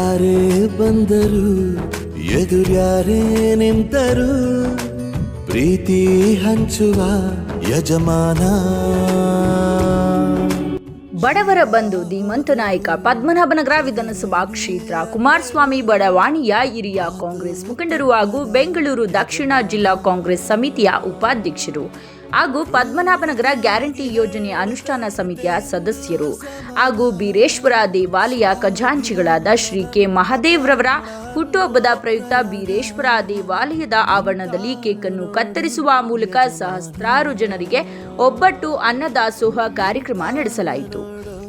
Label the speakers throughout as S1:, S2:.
S1: ಯಾರೇ ಬಂದರು, ಎದುರ್ಯಾರೇ ನಿಂತರು. ಪ್ರೀತಿ ಹಂಚುವ ಯಜಮಾನ.
S2: ಬಡವರ ಬಂಧು ಧೀಮಂತ ನಾಯಕ ಪದ್ಮನಾಭನಗರ ವಿಧಾನಸಭಾ ಕ್ಷೇತ್ರ ಕುಮಾರಸ್ವಾಮಿ ಬಡವಾಣಿಯ ಹಿರಿಯ ಕಾಂಗ್ರೆಸ್ ಮುಖಂಡರು ಹಾಗೂ ಬೆಂಗಳೂರು ದಕ್ಷಿಣ ಜಿಲ್ಲಾ ಕಾಂಗ್ರೆಸ್ ಸಮಿತಿಯ ಉಪಾಧ್ಯಕ್ಷರು. ಹಾಗೂ ಪದ್ಮನಾಭನಗರ ಗ್ಯಾರಂಟಿ ಯೋಜನೆ ಅನುಷ್ಠಾನ ಸಮಿತಿಯ ಸದಸ್ಯರು ಹಾಗೂ ಬೀರೇಶ್ವರ ದೇವಾಲಯ ಖಜಾಂಚಿಗಳಾದ ಶ್ರೀ ಕೆ ಮಹದೇವ್ರವರ ಹುಟ್ಟುಹಬ್ಬದ ಪ್ರಯುಕ್ತ ಬೀರೇಶ್ವರ ದೇವಾಲಯದ ಆವರಣದಲ್ಲಿ ಕೇಕನ್ನು ಕತ್ತರಿಸುವ ಮೂಲಕ ಸಹಸ್ರಾರು ಜನರಿಗೆ ಒಬ್ಬಟ್ಟು ಅನ್ನದಾಸೋಹ ಕಾರ್ಯಕ್ರಮ ನಡೆಸಲಾಯಿತು.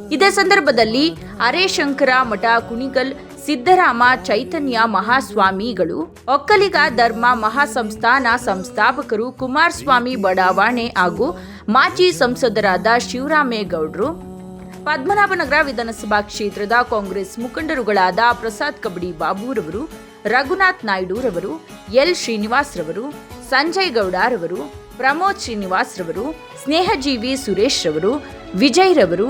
S2: ಇದೇ ಸಂದರ್ಭದಲ್ಲಿ ಅರೇಶಂಕರ ಮಠ ಕುಣಿಗಲ್ ಸಿದ್ದರಾಮ ಚೈತನ್ಯ ಮಹಾಸ್ವಾಮಿಗಳು, ಒಕ್ಕಲಿಗ ಧರ್ಮ ಮಹಾಸಂಸ್ಥಾನ ಸಂಸ್ಥಾಪಕರು ಕುಮಾರಸ್ವಾಮಿ ಬಡಾವಣೆ ಹಾಗೂ ಮಾಜಿ ಸಂಸದರಾದ ಶಿವರಾಮೇಗೌಡರು, ಪದ್ಮನಾಭನಗರ ವಿಧಾನಸಭಾ ಕ್ಷೇತ್ರದ ಕಾಂಗ್ರೆಸ್ ಮುಖಂಡರುಗಳಾದ ಪ್ರಸಾದ್ ಕಬಡಿ ಬಾಬುರವರು, ರಘುನಾಥ್ ನಾಯ್ಡುರವರು, ಎಲ್ ಶ್ರೀನಿವಾಸ್ರವರು, ಸಂಜಯ್ ಗೌಡರವರು, ಪ್ರಮೋದ್ ಶ್ರೀನಿವಾಸ್ರವರು, ಸ್ನೇಹಜೀವಿ ಸುರೇಶ್ರವರು ವಿಜಯ್ರವರು ವಿಜಯ್ ರವರು,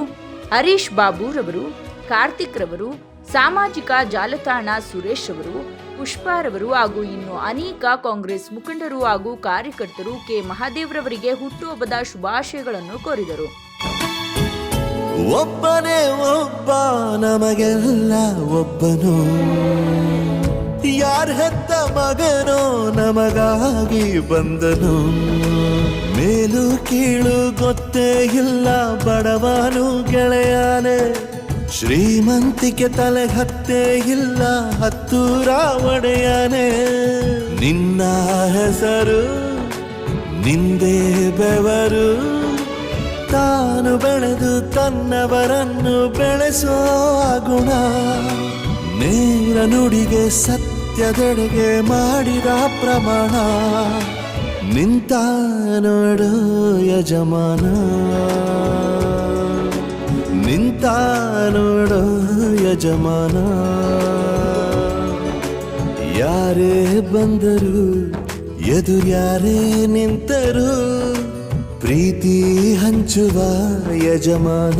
S2: ಹರೀಶ್ ಬಾಬುರವರು, ಕಾರ್ತಿಕ್ ರವರು ಸಾಮಾಜಿಕ ಜಾಲತಾಣ ಸುರೇಶ್ ಅವರು ಪುಷ್ಪಾರವರು ಹಾಗೂ ಇನ್ನು ಅನೇಕ ಕಾಂಗ್ರೆಸ್ ಮುಖಂಡರು ಹಾಗೂ ಕಾರ್ಯಕರ್ತರು ಕೆ. ಮಹಾದೇವ್ರವರಿಗೆ ಹುಟ್ಟುಹಬ್ಬದ ಶುಭಾಶಯಗಳನ್ನು ಕೋರಿದರು.
S1: ಒಬ್ಬನೇ ಒಬ್ಬ ನಮಗೆಲ್ಲ ಒಬ್ಬನು. ಯಾರ ಹೆತ್ತ ಮಗನೋ ನಮಗಾಗಿ ಬಂದನು. ಮೇಲು ಕೀಳು ಗೊತ್ತೇ ಇಲ್ಲ ಬಡವನು ಗೆಳೆಯಾನೆ ಶ್ರೀಮಂತಿಕೆ ತಲೆ ಹತ್ತೇ ಇಲ್ಲ ಹತ್ತೂರ ಒಡೆಯಾನೆ ನಿನ್ನ ಹೆಸರು, ನಿಂದೇ ಬೆವರು. ತಾನು ಬೆಳೆದು ತನ್ನವರನ್ನು ಬೆಳೆಸೋ ಗುಣ ನೇರ ನುಡಿಗೆ ಸತ್ಯದೆಡೆಗೆ ಮಾಡಿದ ಪ್ರಮಾಣ. ನಿಂತ ನೋಡು ಯಜಮಾನ. ನಿಂತ ನೋಡು ಯಜಮಾನ. ಯಾರೇ ಬಂದರು ಎದುರ್ಯಾರೇ ನಿಂತರು ಪ್ರೀತಿ ಹಂಚುವ ಯಜಮಾನ.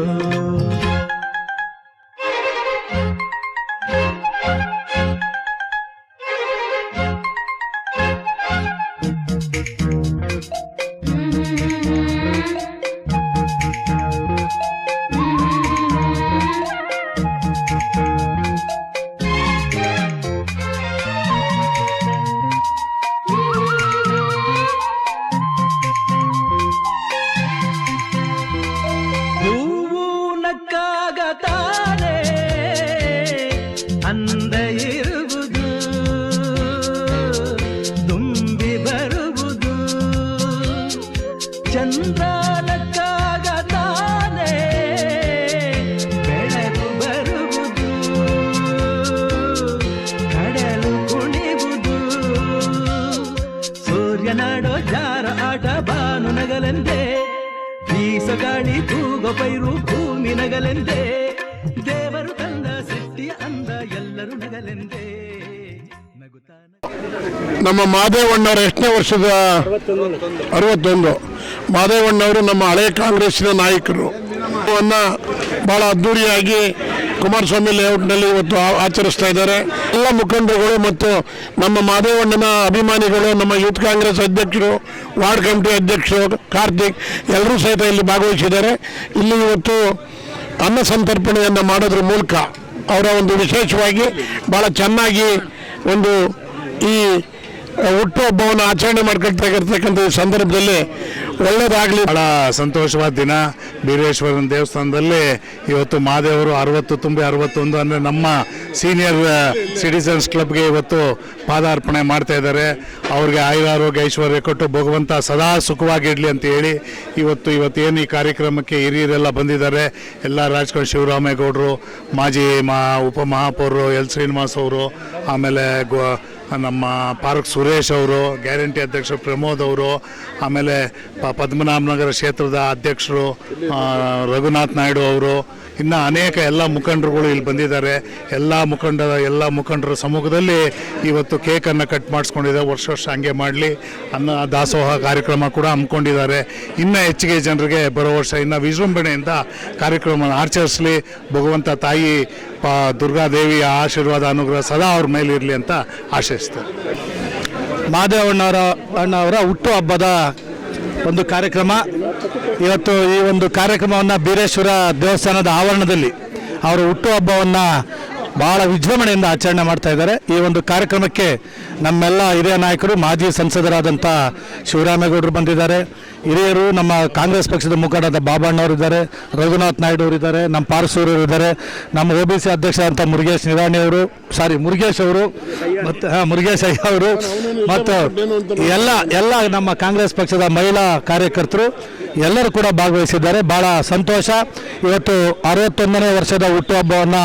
S3: ತೂಗ ಪೈರು ಭೂಮಿ ನಗಲೆಂದೇ ದೇವರು ತಂದ ಸೃಷ್ಟಿಯ ಅಂದ ಎಲ್ಲರೂ ನಗಲೆಂದೇ. ನಗುತ್ತಾ
S4: ನಮ್ಮ ಮಾದೇವಣ್ಣವರ ಎಷ್ಟನೇ ವರ್ಷದ? ಅರವತ್ತೊಂದು. ಮಾದೇವಣ್ಣವರು ನಮ್ಮ ಹಳೆ ಕಾಂಗ್ರೆಸ್ಸಿನ ನಾಯಕರು. ಬಹಳ ಅದ್ದೂರಿಯಾಗಿ ಕುಮಾರಸ್ವಾಮಿ ಲೇಔಟ್ನಲ್ಲಿ ಇವತ್ತು ಆಚರಿಸ್ತಾ ಇದ್ದಾರೆ. ಎಲ್ಲ ಮುಖಂಡರುಗಳು ಮತ್ತು ನಮ್ಮ ಮಾದೇವಣ್ಣನ ಅಭಿಮಾನಿಗಳು, ನಮ್ಮ ಯೂತ್ ಕಾಂಗ್ರೆಸ್ ಅಧ್ಯಕ್ಷರು, ವಾರ್ಡ್ ಕಮಿಟಿ ಅಧ್ಯಕ್ಷರು, ಕಾರ್ತಿಕ್ ಎಲ್ಲರೂ ಸಹಿತ ಇಲ್ಲಿ ಭಾಗವಹಿಸಿದ್ದಾರೆ. ಇಲ್ಲಿ ಇವತ್ತು ಅನ್ನ ಸಂತರ್ಪಣೆಯನ್ನು ಮಾಡೋದ್ರ ಮೂಲಕ ಅವರ ಒಂದು ವಿಶೇಷವಾಗಿ ಭಾಳ ಚೆನ್ನಾಗಿ ಒಂದು ಈ ಹುಟ್ಟುಹಬ್ಬವನ್ನು ಆಚರಣೆ ಮಾಡ್ಕೊಳ್ತಕ್ಕಂಥ ಈ ಸಂದರ್ಭದಲ್ಲಿ ಒಳ್ಳೇದಾಗಲಿ.
S5: ಬಹಳ ಸಂತೋಷವಾದ ದಿನ. ಬೀರೇಶ್ವರನ ದೇವಸ್ಥಾನದಲ್ಲಿ ಇವತ್ತು ಮಾದೇವರು ಅರವತ್ತು ತುಂಬಿ ಅರವತ್ತೊಂದು ಅಂದರೆ ನಮ್ಮ ಸೀನಿಯರ್ ಸಿಟಿಸನ್ಸ್ ಕ್ಲಬ್ಗೆ ಇವತ್ತು ಪಾದಾರ್ಪಣೆ ಮಾಡ್ತಾ ಇದ್ದಾರೆ. ಅವ್ರಿಗೆ ಆಯುರಾರೋಗ್ಯ ಐಶ್ವರ್ಯ ಕೊಟ್ಟು ಭಗವಂತ ಸದಾ ಸುಖವಾಗಿರಲಿ ಅಂತ ಹೇಳಿ ಇವತ್ತು ಇವತ್ತೇನು ಈ ಕಾರ್ಯಕ್ರಮಕ್ಕೆ ಹಿರಿಯರೆಲ್ಲ ಬಂದಿದ್ದಾರೆ. ಎಲ್ಲ ರಾಜ್ಕುಮಾರ್ ಶಿವರಾಮೇಗೌಡರು, ಮಾಜಿ ಮಾ ಉಪಮಹಾಪೌರರು ಎಲ್ ಶ್ರೀನಿವಾಸ್ ಅವರು, ಆಮೇಲೆ ಗೋ ನಮ್ಮ ಪಾರ್ಕ್ ಸುರೇಶ್ ಅವರು, ಗ್ಯಾರಂಟಿ ಅಧ್ಯಕ್ಷರು ಪ್ರಮೋದ್ ಅವರು, ಆಮೇಲೆ ಪದ್ಮನಾಭನಗರ ಕ್ಷೇತ್ರದ ಅಧ್ಯಕ್ಷರು ರಘುನಾಥ್ ನಾಯ್ಡು ಅವರು ಇನ್ನು ಅನೇಕ ಎಲ್ಲ ಮುಖಂಡರುಗಳು ಇಲ್ಲಿ ಬಂದಿದ್ದಾರೆ. ಎಲ್ಲ ಮುಖಂಡ, ಎಲ್ಲ ಮುಖಂಡರ ಸಮ್ಮುಖದಲ್ಲಿ ಇವತ್ತು ಕೇಕನ್ನು ಕಟ್ ಮಾಡಿಸ್ಕೊಂಡಿದ್ದಾರೆ ವರ್ಷ ವರ್ಷ ಹಂಗೆ ಮಾಡಲಿ. ಅನ್ನ ದಾಸೋಹ ಕಾರ್ಯಕ್ರಮ ಕೂಡ ಹಮ್ಮಿಕೊಂಡಿದ್ದಾರೆ. ಇನ್ನು ಹೆಚ್ಚಿಗೆ ಜನರಿಗೆ ಬರೋ ವರ್ಷ ಇನ್ನು ವಿಜೃಂಭಣೆಯಿಂದ ಕಾರ್ಯಕ್ರಮ ಆಚರಿಸಲಿ. ಭಗವಂತ ತಾಯಿ, ಪಾ, ದುರ್ಗಾದೇವಿಯ ಆಶೀರ್ವಾದ, ಅನುಗ್ರಹ ಸದಾ ಅವ್ರ ಮೇಲೆ ಇರಲಿ ಅಂತ ಆಶಿಸ್ತಾರೆ.
S6: ಮಾದೇವಣ್ಣವರ, ಅಣ್ಣವರ ಹುಟ್ಟುಹಬ್ಬದ ಒಂದು ಕಾರ್ಯಕ್ರಮ. ಇವತ್ತು ಈ ಒಂದು ಕಾರ್ಯಕ್ರಮವನ್ನು ಬೀರೇಶ್ವರ ದೇವಸ್ಥಾನದ ಆವರಣದಲ್ಲಿ ಅವರ ಹುಟ್ಟುಹಬ್ಬವನ್ನು ಬಹಳ ವಿಜೃಂಭಣೆಯಿಂದ ಆಚರಣೆ ಮಾಡ್ತಾ ಇದ್ದಾರೆ. ಈ ಒಂದು ಕಾರ್ಯಕ್ರಮಕ್ಕೆ ನಮ್ಮೆಲ್ಲ ಹಿರಿಯ ನಾಯಕರು, ಮಾಜಿ ಸಂಸದರಾದಂಥ ಶಿವರಾಮೇಗೌಡರು ಬಂದಿದ್ದಾರೆ. ಹಿರಿಯರು ನಮ್ಮ ಕಾಂಗ್ರೆಸ್ ಪಕ್ಷದ ಮುಖಂಡರಾದ ಬಾಬಣ್ಣವರು ಇದ್ದಾರೆ ರಘುನಾಥ್ ನಾಯ್ಡು ಅವರು ಇದ್ದಾರೆ ನಮ್ಮ ಪಾರಸೂರವರು ಇದ್ದಾರೆ ನಮ್ಮ ಒ ಬಿ ಸಿ ಅಧ್ಯಕ್ಷರಾದಂಥ ಮುರುಗೇಶ್ ನಿರಾಣಿ ಅವರು ಸಾರಿ ಮುರುಗೇಶ್ ಅವರು ಮತ್ತು ಹಾಂ ಮುರುಗೇಶ್ ಅಯ್ಯ ಅವರು ಮತ್ತು ಎಲ್ಲ ಎಲ್ಲ ನಮ್ಮ ಕಾಂಗ್ರೆಸ್ ಪಕ್ಷದ ಮಹಿಳಾ ಕಾರ್ಯಕರ್ತರು ಎಲ್ಲರೂ ಕೂಡ ಭಾಗವಹಿಸಿದ್ದಾರೆ. ಭಾಳ ಸಂತೋಷ. ಇವತ್ತು ಅರವತ್ತೊಂದನೇ ವರ್ಷದ ಹುಟ್ಟುಹಬ್ಬವನ್ನು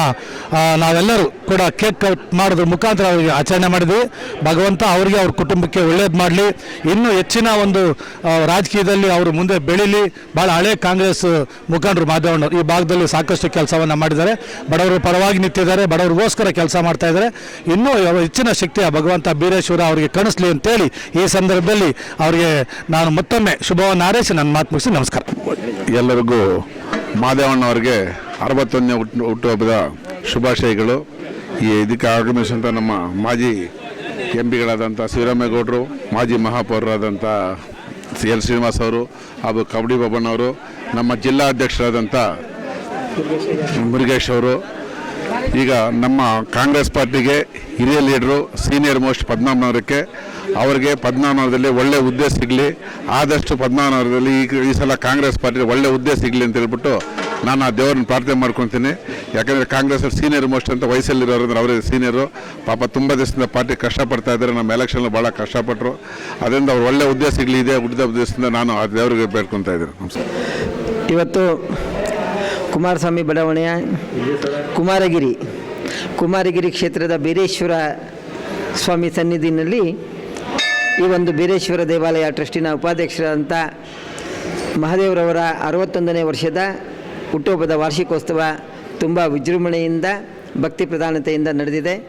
S6: ನಾವೆಲ್ಲರೂ ಕೂಡ ಕೇಕ್ ಕಟ್ ಮಾಡೋದ್ರ ಮುಖಾಂತರ ಅವರಿಗೆ ಆಚರಣೆ ಮಾಡಿದ್ವಿ. ಭಗವಂತ ಅವರಿಗೆ ಅವ್ರ ಕುಟುಂಬಕ್ಕೆ ಒಳ್ಳೇದು ಮಾಡಲಿ. ಇನ್ನೂ ಹೆಚ್ಚಿನ ಒಂದು ಆ, ರಾಜಕೀಯದಲ್ಲಿ ಅವರು ಮುಂದೆ ಬೆಳೀಲಿ ಭಾಳ ಹಳೆ ಕಾಂಗ್ರೆಸ್ ಮುಖಂಡರು ಮಾಧವಣ್ಣವರು. ಈ ಭಾಗದಲ್ಲಿ ಸಾಕಷ್ಟು ಕೆಲಸವನ್ನು ಮಾಡಿದ್ದಾರೆ. ಬಡವರ ಪರವಾಗಿ ನಿಂತಿದ್ದಾರೆ. ಬಡವರಿಗೋಸ್ಕರ ಕೆಲಸ ಮಾಡ್ತಾ ಇದ್ದಾರೆ. ಇನ್ನೂ ಹೆಚ್ಚಿನ ಶಕ್ತಿಯ ಭಗವಂತ ಬೀರೇಶ್ವರ ಅವರಿಗೆ ಕಣಿಸ್ಲಿ ಅಂತೇಳಿ ಈ ಸಂದರ್ಭದಲ್ಲಿ ಅವರಿಗೆ ನಾನು ಮತ್ತೊಮ್ಮೆ ಶುಭವನ್ನು ಆರೈಸಿ ನನ್ನ ಮಾತು ಮುಗಿಸಿ ನಮಸ್ಕಾರ.
S7: ಎಲ್ಲರಿಗೂ ಮಾದೇವಣ್ಣವರಿಗೆ ಅರವತ್ತೊಂದನೇ ಹುಟ್ಟು ಹುಟ್ಟುಹಬ್ಬದ ಶುಭಾಶಯಗಳು. ಈ ಇದಕ್ಕೆ ಆಗಮಿಸಿದಂಥ ನಮ್ಮ ಮಾಜಿ ಎಂ ಪಿಗಳಾದಂಥ ಮಾಜಿ ಮಹಾಪೌರರಾದಂಥ ಸಿ ಎಲ್ ಶ್ರೀನಿವಾಸ್ ಅವರು ಹಾಗೂ ಕಬಡ್ಡಿ ಬಾಬಣ್ಣವರು ನಮ್ಮ ಜಿಲ್ಲಾ ಅಧ್ಯಕ್ಷರಾದಂಥ ಮುರುಗೇಶ್ ಅವರು, ಈಗ ನಮ್ಮ ಕಾಂಗ್ರೆಸ್ ಪಾರ್ಟಿಗೆ ಹಿರಿಯ ಲೀಡರು, ಸೀನಿಯರ್ ಮೋಸ್ಟ್ ಪದ್ಮನಾಭನವರಕ್ಕೆ, ಅವರಿಗೆ ಪದ್ಮನಾಭನವರದಲ್ಲಿ ಒಳ್ಳೆ ಹುದ್ದೆ ಸಿಗಲಿ, ಆದಷ್ಟು ಪದ್ಮನಾಭನವರದಲ್ಲಿ ಈ ಈ ಸಲ ಕಾಂಗ್ರೆಸ್ ಪಾರ್ಟಿಗೆ ಒಳ್ಳೆ ಹುದ್ದೆ ಸಿಗಲಿ ಅಂತ ಹೇಳ್ಬಿಟ್ಟು ನಾನು ಆ ದೇವರನ್ನ ಪ್ರಾರ್ಥನೆ ಮಾಡ್ಕೊತೀನಿ. ಯಾಕಂದರೆ ಕಾಂಗ್ರೆಸ್ ಸೀನಿಯರ್ ಮೋಸ್ಟ್ ಅಂತ ವಯಸ್ಸಲ್ಲಿರೋರು ಅಂದ್ರೆ ಅವರೇ ಸೀನಿಯರು ಪಾಪ ತುಂಬ ದಿವಸದಿಂದ ಪಾರ್ಟಿ ಕಷ್ಟಪಡ್ತಾ ಇದ್ದಾರೆ. ನಮ್ಮ ಎಲೆಕ್ಷನ್ ಭಾಳ ಕಷ್ಟಪಟ್ಟರು ಅದರಿಂದ ಅವ್ರು ಒಳ್ಳೆ ಹುದ್ದೆ ಸಿಗಲಿ ಇದೆ. ಹುದ್ದೆ ಉದ್ದೇಶದಿಂದ ನಾನು ಆ ದೇವರಿಗೆ ಬೇಡ್ಕೊತಾ ಇದ್ದೀನಿ.
S8: ಇವತ್ತು ಕುಮಾರಸ್ವಾಮಿ ಬಡಾವಣೆಯ ಕುಮಾರಗಿರಿ ಕುಮಾರಗಿರಿ ಕ್ಷೇತ್ರದ ಬೀರೇಶ್ವರ ಸ್ವಾಮಿ ಸನ್ನಿಧಿನಲ್ಲಿ ಈ ಒಂದು ಬೀರೇಶ್ವರ ದೇವಾಲಯ ಟ್ರಸ್ಟಿನ ಉಪಾಧ್ಯಕ್ಷರಾದಂಥ ಮಹಾದೇವರವರ ಅರವತ್ತೊಂದನೇ ವರ್ಷದ ಹುಟ್ಟುಹಬ್ಬದ ವಾರ್ಷಿಕೋತ್ಸವ ತುಂಬ ವಿಜೃಂಭಣೆಯಿಂದ ಭಕ್ತಿ ಪ್ರಧಾನತೆಯಿಂದ ನಡೆದಿದೆ.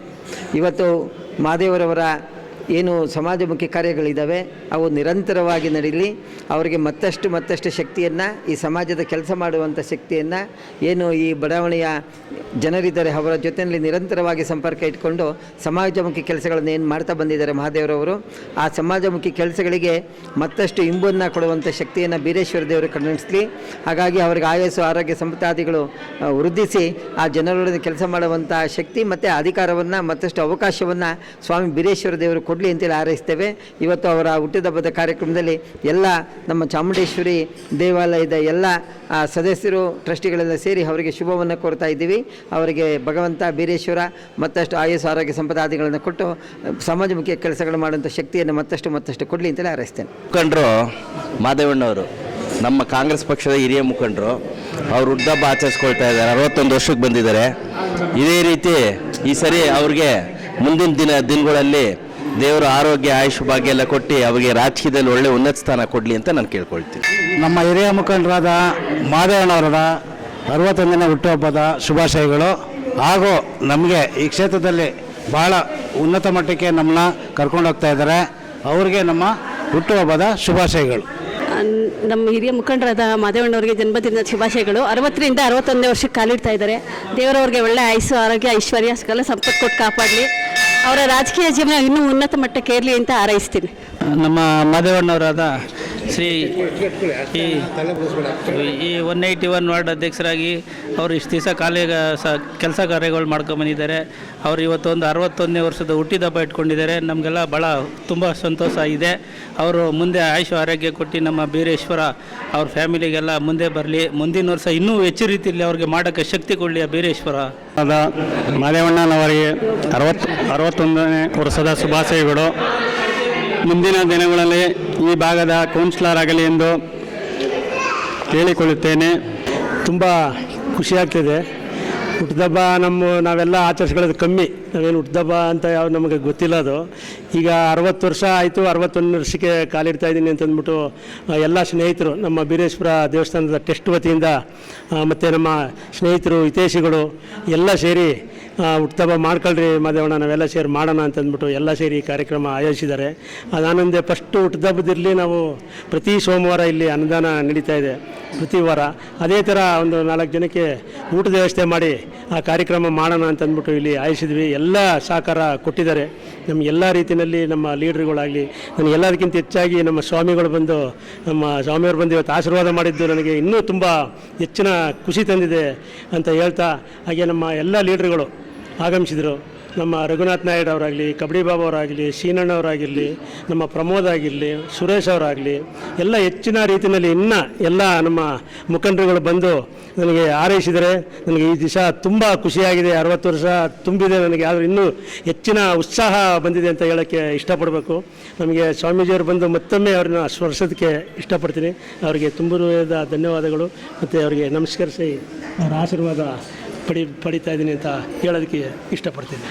S8: ಇವತ್ತು ಮಹಾದೇವರವರ ಏನು ಸಮಾಜಮುಖಿ ಕಾರ್ಯಗಳಿದ್ದಾವೆ, ಅವು ನಿರಂತರವಾಗಿ ನಡೀಲಿ. ಅವರಿಗೆ ಮತ್ತಷ್ಟು ಮತ್ತಷ್ಟು ಶಕ್ತಿಯನ್ನು, ಈ ಸಮಾಜದ ಕೆಲಸ ಮಾಡುವಂಥ ಶಕ್ತಿಯನ್ನು, ಏನು ಈ ಬಡಾವಣೆಯ ಜನರಿದ್ದಾರೆ, ಅವರ ಜೊತೆಯಲ್ಲಿ ನಿರಂತರವಾಗಿ ಸಂಪರ್ಕ ಇಟ್ಕೊಂಡು ಸಮಾಜಮುಖಿ ಕೆಲಸಗಳನ್ನು ಏನು ಮಾಡ್ತಾ ಬಂದಿದ್ದಾರೆ ಮಹಾದೇವರವರು ಆ ಸಮಾಜಮುಖಿ ಕೆಲಸಗಳಿಗೆ ಮತ್ತಷ್ಟು ಇಂಬನ್ನು ಕೊಡುವಂಥ ಶಕ್ತಿಯನ್ನು ಬೀರೇಶ್ವರ ದೇವರು ಕಣ್ಣಿಸ್ಲಿ ಹಾಗಾಗಿ ಅವರಿಗೆ ಆಯಸ್ಸು, ಆರೋಗ್ಯ ಸಂಪತ್ತಾದಿಗಳು ವೃದ್ಧಿಸಿ ಆ ಜನರೊಡನೆ ಕೆಲಸ ಮಾಡುವಂಥ ಶಕ್ತಿ ಮತ್ತು ಅಧಿಕಾರವನ್ನು, ಮತ್ತಷ್ಟು ಅವಕಾಶವನ್ನು ಸ್ವಾಮಿ ಬೀರೇಶ್ವರ ದೇವರು ಕೊಡಲಿ ಅಂತೇಳಿ ಹಾರೈಸ್ತೇವೆ. ಇವತ್ತು ಅವರ ಹುಟ್ಟಿದಬ್ಬದ ಕಾರ್ಯಕ್ರಮದಲ್ಲಿ ಎಲ್ಲ ನಮ್ಮ ಚಾಮುಂಡೇಶ್ವರಿ ದೇವಾಲಯದ ಎಲ್ಲ ಸದಸ್ಯರು, ಟ್ರಸ್ಟಿಗಳೆಲ್ಲ ಸೇರಿ ಅವರಿಗೆ ಶುಭವನ್ನು ಕೋರ್ತಾ ಇದ್ದೀವಿ. ಅವರಿಗೆ ಭಗವಂತ, ಬೀರೇಶ್ವರ, ಮತ್ತಷ್ಟು ಆಯುಸ್ ಆರೋಗ್ಯ ಸಂಪದಾದಿಗಳನ್ನು ಕೊಟ್ಟು, ಸಮಾಜಮುಖಿ ಕೆಲಸಗಳು ಮಾಡುವಂಥ ಶಕ್ತಿಯನ್ನು ಮತ್ತಷ್ಟು ಮತ್ತಷ್ಟು ಕೊಡಲಿ ಅಂತೇಳಿ ಹಾರೈಸ್ತೇನೆ.
S9: ಮುಖಂಡರು, ಮಾದೇವಣ್ಣವರು, ನಮ್ಮ ಕಾಂಗ್ರೆಸ್ ಪಕ್ಷದ ಹಿರಿಯ ಮುಖಂಡರು, ಅವರು ಹುಟ್ಟಬ್ಬ ಆಚರಿಸ್ಕೊಳ್ತಾ ಇದ್ದಾರೆ, ಅರವತ್ತೊಂದು ವರ್ಷಕ್ಕೆ ಬಂದಿದ್ದಾರೆ. ಇದೇ ರೀತಿ ಈ ಸರಿ ಅವ್ರಿಗೆ ಮುಂದಿನ ದಿನ ದಿನಗಳಲ್ಲಿ ದೇವರ ಆರೋಗ್ಯ ಆಯುಷ್ ಭಾಗ್ಯ ಎಲ್ಲ ಕೊಟ್ಟು ಅವರಿಗೆ ರಾಜಕೀಯದಲ್ಲಿ ಒಳ್ಳೆ ಉನ್ನತ ಸ್ಥಾನ ಕೊಡಲಿ ಅಂತ ನಾನು ಕೇಳ್ಕೊಳ್ತೀನಿ.
S6: ನಮ್ಮ ಹಿರಿಯ ಮುಖಂಡರಾದ ಮಾದೇವಣ್ಣವರ ಅರವತ್ತೊಂದನೇ ಹುಟ್ಟುಹಬ್ಬದ ಶುಭಾಶಯಗಳು. ಹಾಗೂ ನಮಗೆ ಈ ಕ್ಷೇತ್ರದಲ್ಲಿ ಭಾಳ ಉನ್ನತ ಮಟ್ಟಕ್ಕೆ ನಮ್ಮನ್ನ ಕರ್ಕೊಂಡು ಹೋಗ್ತಾ ಇದ್ದಾರೆ. ಅವ್ರಿಗೆ ನಮ್ಮ ಹುಟ್ಟುಹಬ್ಬದ ಶುಭಾಶಯಗಳು.
S10: ನಮ್ಮ ಹಿರಿಯ ಮುಖಂಡರಾದ ಮಾದೇವಣ್ಣವರಿಗೆ ಜನ್ಮದಿನದ ಶುಭಾಶಯಗಳು. ಅರವತ್ತರಿಂದ ಅರವತ್ತೊಂದನೇ ವರ್ಷಕ್ಕೆ ಕಾಲಿಡ್ತಾ ಇದ್ದಾರೆ. ದೇವರವ್ರಿಗೆ ಒಳ್ಳೆ ಆಯುಸ್ಸು ಆರೋಗ್ಯ ಐಶ್ವರ್ಯ ಸಕಲ ಸಂಪತ್ತು ಕೊಟ್ಟು ಕಾಪಾಡಲಿ. ಅವರ ರಾಜಕೀಯ ಜೀವನ ಇನ್ನೂ ಉನ್ನತ ಮಟ್ಟಕ್ಕೆ ಇರಲಿ ಅಂತ ಹಾರೈಸ್ತೀನಿ.
S11: ನಮ್ಮ ಮಾದೇವಣ್ಣವರಾದ ಶ್ರೀ ಈ ಈ ಒನ್ ಏಯ್ಟಿ ಒನ್ ವಾರ್ಡ್ ಅಧ್ಯಕ್ಷರಾಗಿ ಅವರು ಇಷ್ಟು ದಿವಸ ಕಾಲೇ ಸ ಕೆಲಸ ಕಾರ್ಯಗಳು ಮಾಡ್ಕೊಂಬಂದಿದ್ದಾರೆ ಅವರು ಇವತ್ತೊಂದು ಅರವತ್ತೊಂದನೇ ವರ್ಷದ ಹುಟ್ಟಿದಬ್ಬ ಇಟ್ಕೊಂಡಿದ್ದಾರೆ. ನಮಗೆಲ್ಲ ಭಾಳ ತುಂಬ ಸಂತೋಷ ಇದೆ. ಅವರು ಮುಂದೆ ಆಯುಷ ಆರೋಗ್ಯ ಕೊಟ್ಟು ನಮ್ಮ ಬೀರೇಶ್ವರ ಅವ್ರ ಫ್ಯಾಮಿಲಿಗೆಲ್ಲ ಮುಂದೆ ಬರಲಿ. ಮುಂದಿನ ವರ್ಷ ಇನ್ನೂ ಹೆಚ್ಚು ರೀತಿಯಲ್ಲಿ ಅವ್ರಿಗೆ ಮಾಡೋಕ್ಕೆ ಶಕ್ತಿ ಕೊಡಲಿ ಆ ಬೀರೇಶ್ವರ.
S6: ಅದ ಮಾದೇವಣ್ಣನವರಿಗೆ ಅರವತ್ತು, ಅರವತ್ತೊಂದನೇ ವರ್ಷದ ಶುಭಾಶಯಗಳು. ಮುಂದಿನ ದಿನಗಳಲ್ಲಿ ಈ ಭಾಗದ ಕೌನ್ಸಿಲರ್ ಆಗಲಿ ಎಂದು ಕೇಳಿಕೊಳ್ಳುತ್ತೇನೆ. ತುಂಬ ಖುಷಿಯಾಗ್ತಿದೆ ಹುಟ್ಟಿದಬ್ಬ ನಮ್ಮ ನಾವೆಲ್ಲ ಆಚರಿಸ್ಕೊಳ್ಳೋದು ಕಮ್ಮಿ. ನಾವೇನು ಹುಟ್ಟಿದಬ್ಬ ಅಂತ ಯಾವ ನಮಗೆ ಗೊತ್ತಿಲ್ಲ ಅದು. ಈಗ ಅರವತ್ತು ವರ್ಷ ಆಯಿತು, ಅರವತ್ತೊಂದು ವರ್ಷಕ್ಕೆ ಕಾಲಿಡ್ತಾ ಇದ್ದೀನಿ ಅಂತಂದ್ಬಿಟ್ಟು ಎಲ್ಲ ಸ್ನೇಹಿತರು, ನಮ್ಮ ಬೀರೇಶ್ವರ ದೇವಸ್ಥಾನದ ಟೆಸ್ಟ್ ವತಿಯಿಂದ ಮತ್ತು ನಮ್ಮ ಸ್ನೇಹಿತರು ಹಿತೇಶಿಗಳು ಎಲ್ಲ ಸೇರಿ ಹುಟ್ಟುಹಬ್ಬ ಮಾಡ್ಕೊಳ್ರಿ ಮಾದೇವಣ್ಣ, ನಾವೆಲ್ಲ ಸೇರಿ ಮಾಡೋಣ ಅಂತಂದ್ಬಿಟ್ಟು ಎಲ್ಲ ಸೇರಿ ಈ ಕಾರ್ಯಕ್ರಮ ಆಯೋಜಿಸಿದ್ದಾರೆ. ಅದಾನಂದೇ ಫಸ್ಟು ಹುಟ್ಟುಹಬ್ಬದಿರಲಿ ನಾವು ಪ್ರತಿ ಸೋಮವಾರ ಇಲ್ಲಿ ಅನುದಾನ ನಡೀತಾ ಇದೆ, ಪ್ರತಿ ವಾರ. ಅದೇ ಥರ ಒಂದು ನಾಲ್ಕು ಜನಕ್ಕೆ ಊಟದ ವ್ಯವಸ್ಥೆ ಮಾಡಿ ಆ ಕಾರ್ಯಕ್ರಮ ಮಾಡೋಣ ಅಂತಂದ್ಬಿಟ್ಟು ಇಲ್ಲಿ ಆಯಿಸಿದ್ವಿ ಎಲ್ಲ ಸಹಕಾರ ಕೊಟ್ಟಿದ್ದಾರೆ. ನಮ್ಗೆ ಎಲ್ಲ ರೀತಿಯಲ್ಲಿ ನಮ್ಮ ಲೀಡ್ರುಗಳಾಗಲಿ ನನಗೆ ಎಲ್ಲದಕ್ಕಿಂತ ಹೆಚ್ಚಾಗಿ ನಮ್ಮ ಸ್ವಾಮಿಗಳು ಬಂದು, ನಮ್ಮ ಸ್ವಾಮಿಯವರು ಬಂದು ಇವತ್ತು ಆಶೀರ್ವಾದ ಮಾಡಿದ್ದು ನನಗೆ ಇನ್ನೂ ತುಂಬ ಹೆಚ್ಚಿನ ಖುಷಿ ತಂದಿದೆ ಅಂತ ಹೇಳ್ತಾ, ಹಾಗೆ ನಮ್ಮ ಎಲ್ಲ ಲೀಡ್ರುಗಳು ಆಗಮಿಸಿದರು. ನಮ್ಮ ರಘುನಾಥ್ ನಾಯ್ಡು ಅವರಾಗಲಿ, ಕಬಡ್ಡಿ ಬಾಬು ಅವರಾಗಲಿ ಶೀನಣ್ಣವರಾಗಿರಲಿ ನಮ್ಮ ಪ್ರಮೋದ್ ಆಗಿರಲಿ, ಸುರೇಶ್ ಅವರಾಗಲಿ, ಎಲ್ಲ ಹೆಚ್ಚಿನ ರೀತಿಯಲ್ಲಿ ಇನ್ನೂ ಎಲ್ಲ ನಮ್ಮ ಮುಖಂಡರುಗಳು ಬಂದು ನನಗೆ ಹಾರೈಸಿದರೆ ನನಗೆ ಈ ದಿವಸ ತುಂಬ ಖುಷಿಯಾಗಿದೆ. ಅರವತ್ತು ವರ್ಷ ತುಂಬಿದೆ ನನಗೆ, ಆದರೆ ಇನ್ನೂ ಹೆಚ್ಚಿನ ಉತ್ಸಾಹ ಬಂದಿದೆ ಅಂತ ಹೇಳೋಕ್ಕೆ ಇಷ್ಟಪಡಬೇಕು. ನಮಗೆ ಸ್ವಾಮೀಜಿಯವರು ಬಂದು ಮತ್ತೊಮ್ಮೆ ಅವ್ರನ್ನ ಸ್ಮರಿಸೋದಕ್ಕೆ ಇಷ್ಟಪಡ್ತೀನಿ. ಅವರಿಗೆ ತುಂಬ ಧನ್ಯವಾದಗಳು. ಮತ್ತು ಅವರಿಗೆ ನಮಸ್ಕರಿಸಿ ಅವರ ಆಶೀರ್ವಾದ ಪಡಿ ಪಡಿತಾ ಇದ್ದೀನಿ ಅಂತ ಹೇಳೋದಕ್ಕೆ ಇಷ್ಟಪಡ್ತೀನಿ.